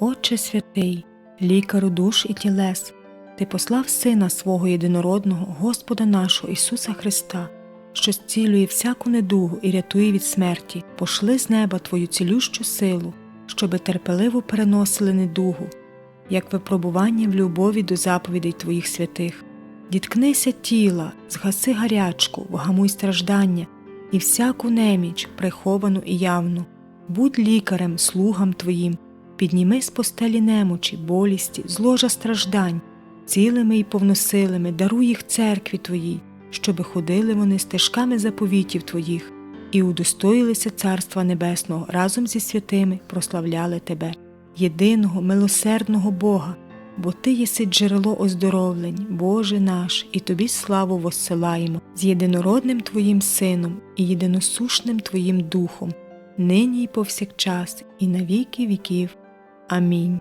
Отче святий, лікару душ і тілес, Ти послав Сина свого єдинородного, Господа нашого Ісуса Христа, що зцілює всяку недугу і рятує від смерті, пошли з неба Твою цілющу силу, щоби терпеливо переносили недугу, як випробування в любові до заповідей Твоїх святих. Діткнися тіла, згаси гарячку, вгамуй страждання і всяку неміч, приховану і явну. Будь лікарем, слугам Твоїм, підніми з постелі немочі, болісті, зложа страждань, цілими і повносилими, даруй їх церкві Твоїй, щоби ходили вони стежками заповітів Твоїх і удостоїлися Царства Небесного разом зі святими прославляли Тебе, єдиного, милосердного Бога, бо Ти єси джерело оздоровлень, Боже наш, і Тобі славу воссилаємо з єдинородним Твоїм Сином і єдиносушним Твоїм Духом, нині й повсякчас, і на віки віків. Amém.